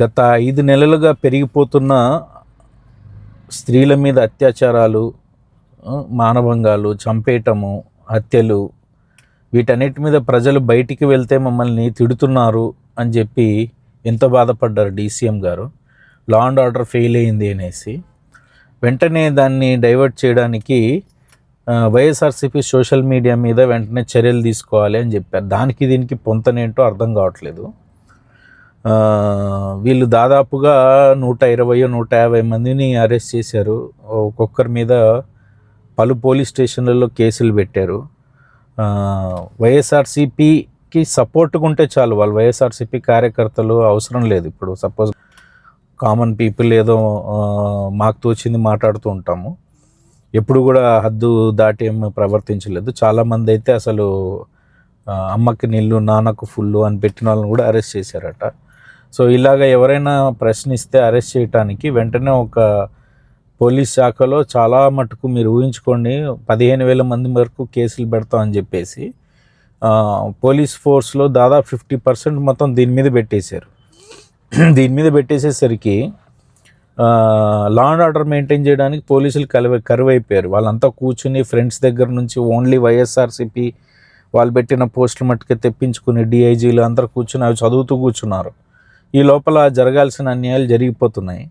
గత ఐదు నెలలుగా పెరిగిపోతున్న స్త్రీల మీద అత్యాచారాలు మానభంగాలు చంపేయటము హత్యలు వీటన్నిటి మీద ప్రజలు బయటికి వెళ్తే మమ్మల్ని తిడుతున్నారు అని చెప్పి ఎంత బాధపడ్డారు డీసీఎం గారు. లా అండ్ ఆర్డర్ ఫెయిల్ అయింది అనేసి. వెంటనే దాన్ని డైవర్ట్ చేయడానికి వైఎస్ఆర్సీపీ సోషల్ మీడియా మీద వెంటనే చర్యలు తీసుకోవాలి అని చెప్పారు. దానికి దీనికి పొంతనేంటో అర్థం కావట్లేదు. వీళ్ళు దాదాపుగా నూట ఇరవై నూట యాభై మందిని అరెస్ట్ చేశారు. ఒక్కొక్కరి మీద పలు పోలీస్ స్టేషన్లలో కేసులు పెట్టారు. వైఎస్ఆర్సీపీకి సపోర్ట్గా ఉంటే చాలు. వాళ్ళు వైఎస్ఆర్సీపీ కార్యకర్తలు అవసరం లేదు. ఇప్పుడు సపోజ్ కామన్ పీపుల్ ఏదో మాకు తోచింది మాట్లాడుతూ ఉంటాము. ఎప్పుడు కూడా హద్దు దాటి ఏమి ప్రవర్తించలేదు. చాలామంది అయితే అసలు అమ్మకి నీళ్ళు నాన్నకు ఫుల్ అని పెట్టిన వాళ్ళని కూడా అరెస్ట్ చేశారట. సో ఇలాగ ఎవరైనా ప్రశ్నిస్తే అరెస్ట్ చేయటానికి వెంటనే ఒక పోలీస్ శాఖలో చాలా మటుకు మీరు ఊహించుకోండి పదిహేను వేల మంది వరకు కేసులు పెడతామని చెప్పేసి పోలీస్ ఫోర్స్లో దాదాపు ఫిఫ్టీ పర్సెంట్ మొత్తం దీని మీద పెట్టేశారు. దీని మీద పెట్టేసేసరికి లా అండ్ ఆర్డర్ మెయింటైన్ చేయడానికి పోలీసులు కలవ కరువైపోయారు. వాళ్ళంతా కూర్చుని ఫ్రెండ్స్ దగ్గర నుంచి ఓన్లీ వైఎస్ఆర్సీపీ వాళ్ళు పెట్టిన పోస్టులు మట్టుకే తెప్పించుకుని డిఐజీలు అందరూ కూర్చుని అవి చదువుతూ కూర్చున్నారు. ఈ లోపల జరగాల్సిన అన్యాయాలు జరిగిపోతున్నాయి.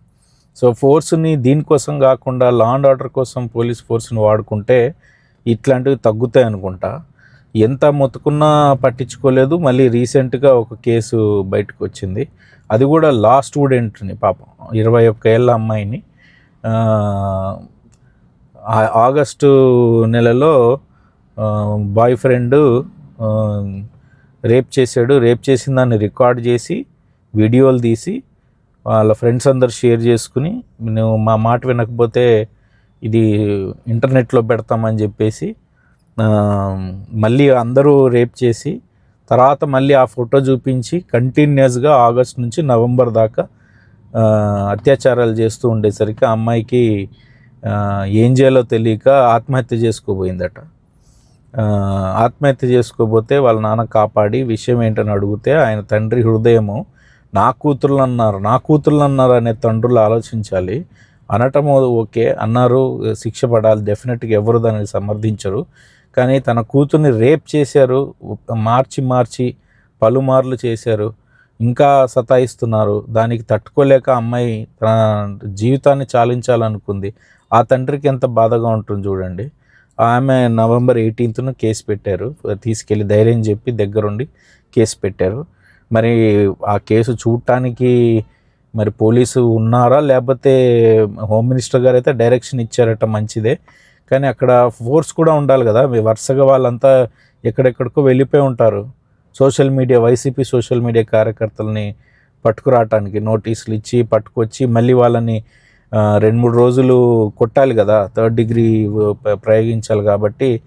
సో ఫోర్స్ని దీనికోసం కాకుండా లా అండ్ ఆర్డర్ కోసం పోలీస్ ఫోర్స్ని వాడుకుంటే ఇట్లాంటివి తగ్గుతాయి అనుకుంటా. ఎంత మొత్తుకున్నా పట్టించుకోలేదు. మళ్ళీ రీసెంట్గా ఒక కేసు బయటకు వచ్చింది. అది కూడా లా స్టూడెంట్ని పాపం. ఇరవై ఒక్క ఏళ్ళ అమ్మాయిని. ఆగస్టు నెలలో బాయ్ ఫ్రెండ్ రేప్ చేశాడు. రేప్ చేసిన దాన్ని రికార్డ్ చేసి వీడియోలు తీసి వాళ్ళ ఫ్రెండ్స్ అందరు షేర్ చేసుకుని నువ్వు మా మాట వినకపోతే ఇది ఇంటర్నెట్లో పెడతామని చెప్పేసి మళ్ళీ అందరూ రేప్ చేసి తర్వాత మళ్ళీ ఆ ఫోటో చూపించి కంటిన్యూస్గా ఆగస్ట్ నుంచి నవంబర్ దాకా అత్యాచారాలు చేస్తూ ఉండేసరికి ఆ అమ్మాయికి ఏం చేయాలో తెలియక ఆత్మహత్య చేసుకోబోయిందట. ఆత్మహత్య చేసుకోబోతే వాళ్ళ నాన్న కాపాడి విషయం ఏంటని అడిగితే ఆయన తండ్రి హృదయము నా కూతుర్లు అన్నారు నా కూతుర్లు అన్నారు అనే తండ్రులు ఆలోచించాలి. అనటం ఓకే అన్నారు శిక్ష పడాలి డెఫినెట్గా ఎవరు దానిని సమర్థించరు. కానీ తన కూతుర్ని రేప్ చేశారు మార్చి మార్చి పలుమార్లు చేశారు ఇంకా సతాయిస్తున్నారు. దానికి తట్టుకోలేక అమ్మాయి తన జీవితాన్ని చాలించాలనుకుంది. ఆ తండ్రికి ఎంత బాధగా ఉంటుంది చూడండి. ఆమె నవంబర్ ఎయిటీన్త్ను కేసు పెట్టారు. తీసుకెళ్ళి ధైర్యం చెప్పి దగ్గరుండి కేసు పెట్టారు. మరి ఆ కేసు చూడటానికి మరి పోలీసు ఉన్నారా? లేకపోతే హోమ్ మినిస్టర్ గారు అయితే డైరెక్షన్ ఇచ్చారట మంచిదే. కానీ అక్కడ ఫోర్స్ కూడా ఉండాలి కదా. వరుసగా వాళ్ళంతా ఎక్కడెక్కడికో వెళ్ళిపోయి ఉంటారు. Social media YCP social media కార్యకర్తలని పట్టుకురావటానికి నోటీసులు ఇచ్చి పట్టుకొచ్చి మళ్ళీ వాళ్ళని రెండు మూడు రోజులు కొట్టాలి కదా. థర్డ్ డిగ్రీ ప్రయోగించాలి కాబట్టి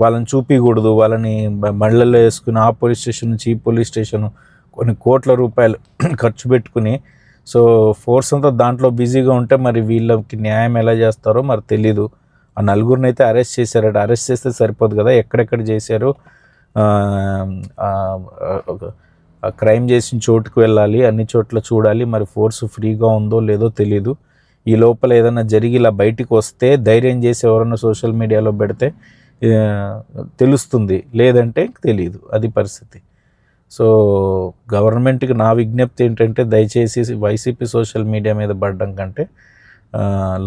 వాళ్ళని చూపించకూడదు వాళ్ళని బ- బండ్లలో వేసుకుని ఆ పోలీస్ స్టేషన్ నుంచి ఈ పోలీస్ స్టేషన్ కొన్ని కోట్ల రూపాయలు ఖర్చు పెట్టుకుని సో ఫోర్స్ అంతా దాంట్లో బిజీగా ఉంటే మరి వీళ్ళకి న్యాయం ఎలా చేస్తారో మరి తెలీదు. ఆ నలుగురిని అయితే అరెస్ట్ చేశారట. అరెస్ట్ చేస్తే సరిపోదు కదా ఎక్కడెక్కడ చేశారు క్రైమ్ చేసిన చోటుకు వెళ్ళాలి అన్ని చోట్ల చూడాలి మరి ఫోర్స్ ఫ్రీగా ఉందో లేదో తెలీదు. ఈ లోపల ఏదైనా జరిగి ఇలా బయటికి వస్తే ధైర్యం చేసి ఎవరైనా సోషల్ మీడియాలో పెడితే తెలుస్తుంది. లేదంటే తెలియదు అది పరిస్థితి. సో గవర్నమెంట్కి నా విజ్ఞప్తి ఏంటంటే దయచేసి వైసీపీ సోషల్ మీడియా మీద పడడం కంటే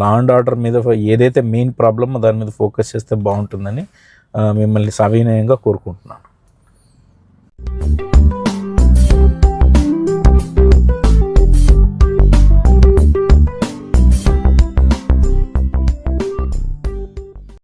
లా అండ్ ఆర్డర్ మీద ఏదైతే మెయిన్ ప్రాబ్లమో దాని మీద ఫోకస్ చేస్తే బాగుంటుందని మిమ్మల్ని సవినయంగా కోరుకుంటున్నాను.